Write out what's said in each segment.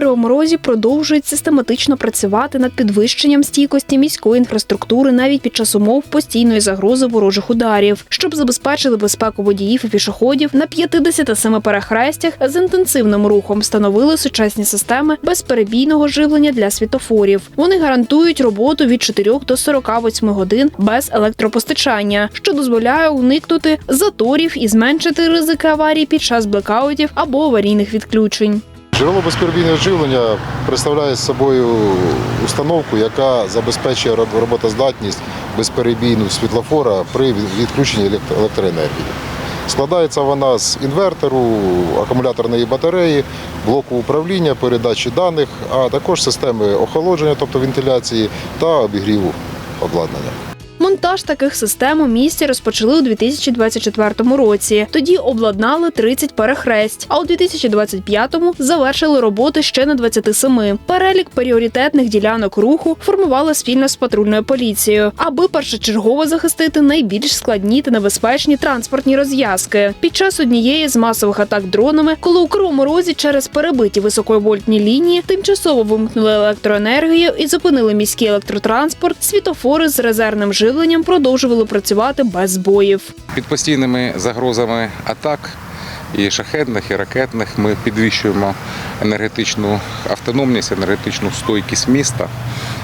Кривому Розі продовжують систематично працювати над підвищенням стійкості міської інфраструктури навіть під час умов постійної загрози ворожих ударів, щоб забезпечити безпеку водіїв і пішоходів на 57 перехрестях з інтенсивним рухом встановили сучасні системи безперебійного живлення для світофорів. Вони гарантують роботу від 4 до 48 годин без електропостачання, що дозволяє уникнути заторів і зменшити ризики аварій під час блекаутів або аварійних відключень. Джерело безперебійного живлення представляє собою установку, яка забезпечує роботоздатність безперебійну світлофора при відключенні електроенергії. Складається вона з інвертору, акумуляторної батареї, блоку управління, передачі даних, а також системи охолодження, тобто вентиляції та обігріву обладнання. Монтаж таких систем у місті розпочали у 2024 році. Тоді обладнали 30 перехресть, а у 2025-му завершили роботи ще на 27. Перелік пріоритетних ділянок руху формували спільно з патрульною поліцією, аби першочергово захистити найбільш складні та небезпечні транспортні розв'язки. Під час однієї з масових атак дронами, коли у Кривому Розі через перебиті високовольтні лінії тимчасово вимкнули електроенергію і зупинили міський електротранспорт, світофори з резервним живленням продовжували працювати без збоїв. Під постійними загрозами атак і шахетних, і ракетних ми підвищуємо енергетичну автономність, енергетичну стойкість міста.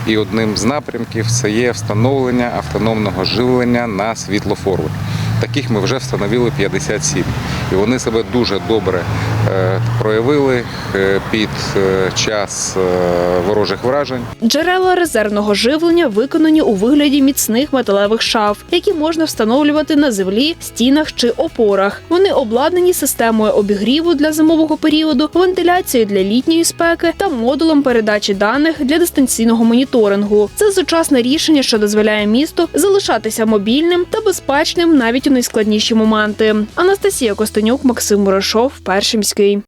І одним з напрямків це є встановлення автономного живлення на світлофору. Таких ми вже встановили 57. І вони себе дуже добре е, проявили під е, час е, ворожих вражень. Джерела резервного живлення виконані у вигляді міцних металевих шаф, які можна встановлювати на землі, стінах чи опорах. Вони обладнані системою обігріву для зимового періоду, вентиляцією для літньої спеки та модулем передачі даних для дистанційного моніторингу. Це сучасне рішення, що дозволяє місту залишатися мобільним та безпечним навіть у найскладніші моменти. Анастасія Костенюк, Максим Мурашов, перший міський.